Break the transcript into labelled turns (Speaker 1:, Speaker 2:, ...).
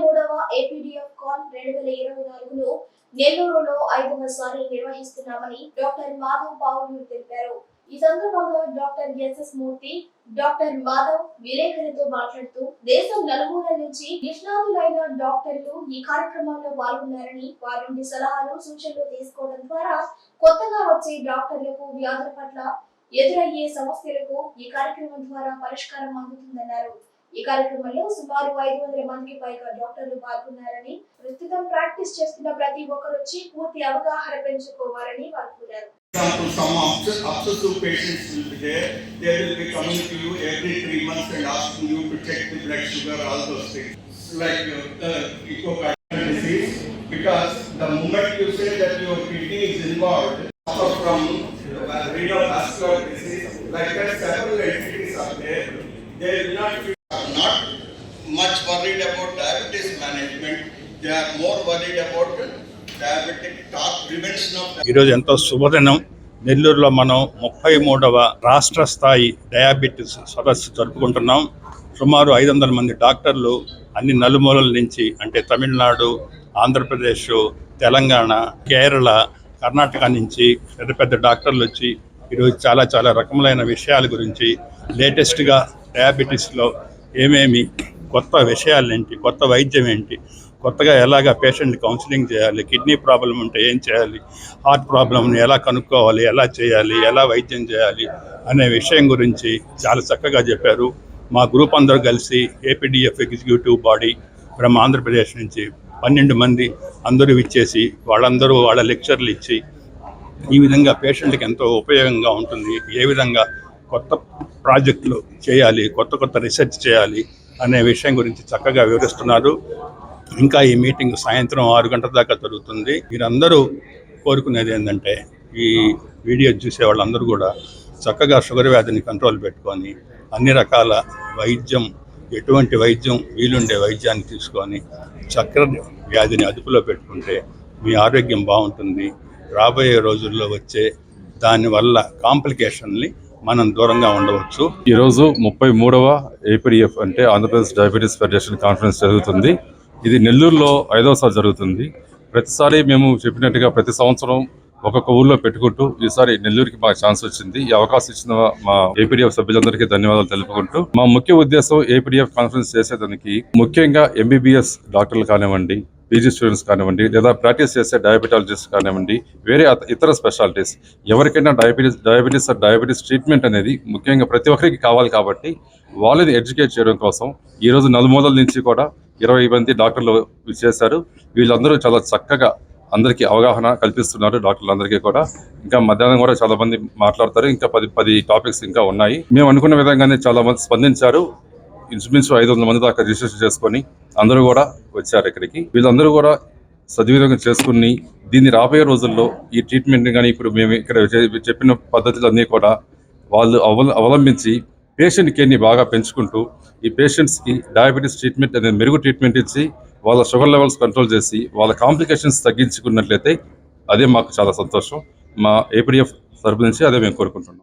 Speaker 1: మూడవ ఏపీడిఎఫ్ కాన్ రెండు వేల ఇరవై నాలుగులో నెల్లూరులో ఐదవసారి నిర్వహిస్తున్నామని డాక్టర్ మాధవ్ పావులు తెలిపారు. ఈ సందర్భంగా doctor S S Murthy doctor Madhav విలేకరులతో మాట్లాడుతూ దేశం నలుమూల నుంచి నిష్ణాతులైన డాక్టర్లు ఈ కార్యక్రమంలో పాల్గొన్నారని వారి నుండి సలహాలు సూచనలు తీసుకోవడం ద్వారా కొత్తగా వచ్చే డాక్టర్లకు వ్యాధుల పట్ల ఎదురయ్యే సమస్యలకు ఈ కార్యక్రమం ద్వారా పరిష్కారం అందుతుందన్నారు. ఈ కార్యక్రమంలో సుమారు ఐదు వందల మందికి పైగా డాక్టర్లు పాల్గొన్నారని ప్రస్తుతం ప్రాక్టీస్ చేస్తున్న ప్రతి ఒక్కరు వచ్చి పూర్తి అవగాహన పెంచుకోవాలని వారు కోరారు
Speaker 2: example, some obs- obsessive patients will be there. They will be coming to you every three months and asking you to check the blood sugar, all those things. It's like uh, the echocardial disease, because the moment you say that your kidney is involved, suffer from renal vascular disease, like that several entities are there. They will not, be- are not much worried about diabetes management. They are more worried about diabetic talk prevention of
Speaker 3: ఈరోజు ఎంతో శుభదినం నెల్లూరులో మనం ముప్పై మూడవ రాష్ట్ర స్థాయి diabetes సదస్సు జరుపుకుంటున్నాం సుమారు ఐదు వందల మంది డాక్టర్లు అన్ని నలుమూలల నుంచి అంటే తమిళనాడు ఆంధ్రప్రదేశ్ తెలంగాణ కేరళ కర్ణాటక నుంచి పెద్ద పెద్ద డాక్టర్లు వచ్చి ఈరోజు చాలా చాలా రకములైన విషయాల గురించి లేటెస్ట్గా డయాబెటీస్లో ఏమేమి కొత్త విషయాలు ఏంటి? కొత్త వైద్యం ఏంటి? కొత్తగా ఎలాగ పేషెంట్ కౌన్సిలింగ్ చేయాలి? కిడ్నీ ప్రాబ్లం ఉంటే ఏం చేయాలి? హార్ట్ ప్రాబ్లంని ఎలా కనుక్కోవాలి? ఎలా చేయాలి? ఎలా వైద్యం చేయాలి? అనే విషయం గురించి చాలా చక్కగా చెప్పారు. మా గ్రూప్ అందరూ కలిసి APDF executive body from Andhra Pradesh నుంచి పన్నెండు మంది అందరూ ఇచ్చేసి వాళ్ళందరూ వాళ్ళ లెక్చర్లు ఇచ్చి ఈ విధంగా పేషెంట్కి ఎంతో ఉపయోగంగా ఉంటుంది. ఏ విధంగా కొత్త ప్రాజెక్టులు చేయాలి? కొత్త కొత్త రీసెర్చ్ చేయాలి? అనే విషయం గురించి చక్కగా వివరిస్తున్నారు. ఇంకా ఈ మీటింగ్ సాయంత్రం ఆరు గంటల దాకా జరుగుతుంది. మీరందరూ కోరుకునేది ఏంటంటే ఈ వీడియో చూసే వాళ్ళందరూ కూడా చక్కగా షుగర్ వ్యాధిని కంట్రోల్ పెట్టుకొని అన్ని రకాల వైద్యం ఎటువంటి వైద్యం వీలుండే వైద్యాన్ని తీసుకొని చక్కెర వ్యాధిని అదుపులో పెట్టుకుంటే మీ ఆరోగ్యం బాగుంటుంది. రాబోయే రోజుల్లో వచ్చే దానివల్ల కాంప్లికేషన్ని మనం దూరంగా ఉండవచ్చు.
Speaker 4: ఈరోజు ముప్పై మూడవ ఏపీడిఎఫ్ అంటే ఆంధ్రప్రదేశ్ డయాబెటీస్ ఫెడరేషన్ కాన్ఫరెన్స్ జరుగుతుంది. ఇది నెల్లూరులో ఐదవసారి జరుగుతుంది. ప్రతిసారి మేము చెప్పినట్టుగా ప్రతి సంవత్సరం ఒక్కొక్క ఊర్లో పెట్టుకుంటూ ఈసారి నెల్లూరుకి మాకు ఛాన్స్ వచ్చింది. ఈ అవకాశం ఇచ్చిన మా ఏపీఎఫ్ సభ్యులందరికీ ధన్యవాదాలు తెలుపుకుంటూ మా ముఖ్య ఉద్దేశం ఏపీడీఎఫ్ కాన్ఫరెన్స్ చేసేదానికి ముఖ్యంగా ఎంబీబీఎస్ డాక్టర్లు కానివ్వండి పీజీ స్టూడెంట్స్ కానివ్వండి లేదా ప్రాక్టీస్ చేసే డయాబెటాలజిస్ట్ కానివ్వండి వేరే ఇతర స్పెషాలిటీస్ ఎవరికైనా డయాబెటీస్ డయాబెటీస్ డయాబెటీస్ ట్రీట్మెంట్ అనేది ముఖ్యంగా ప్రతి ఒక్కరికి కావాలి కాబట్టి వాళ్ళని ఎడ్యుకేట్ చేయడం కోసం ఈ రోజు నలుమూలల నుంచి కూడా ఇరవై మంది డాక్టర్లు చేశారు వీళ్ళందరూ చాలా చక్కగా అందరికీ అవగాహన కల్పిస్తున్నారు డాక్టర్లందరికీ కూడా. ఇంకా మధ్యాహ్నం కూడా చాలా మంది మాట్లాడతారు. ఇంకా పది పది టాపిక్స్ ఇంకా ఉన్నాయి. మేము అనుకున్న విధంగానే చాలా మంది స్పందించారు. ఇంచుమించు ఐదు వందల మంది దాకా రిజిస్టర్ చేసుకొని అందరూ కూడా వచ్చారు ఇక్కడికి. వీళ్ళందరూ కూడా సద్వినియోగం చేసుకుని దీన్ని రాబోయే రోజుల్లో ఈ ట్రీట్మెంట్ని కానీ ఇప్పుడు మేము ఇక్కడ చెప్పిన పద్ధతులన్నీ కూడా వాళ్ళు అవ అవలంబించి పేషెంట్ కేర్ని బాగా పెంచుకుంటూ ఈ పేషెంట్స్కి డయాబెటీస్ ట్రీట్మెంట్ అనేది మెరుగు ట్రీట్మెంట్ ఇచ్చి వాళ్ళ షుగర్ లెవెల్స్ కంట్రోల్ చేసి వాళ్ళ కాంప్లికేషన్స్ తగ్గించుకున్నట్లయితే అదే మాకు చాలా సంతోషం. మా ఏపీఎఫ్ తరపు నుంచి అదే మేము కోరుకుంటున్నాం.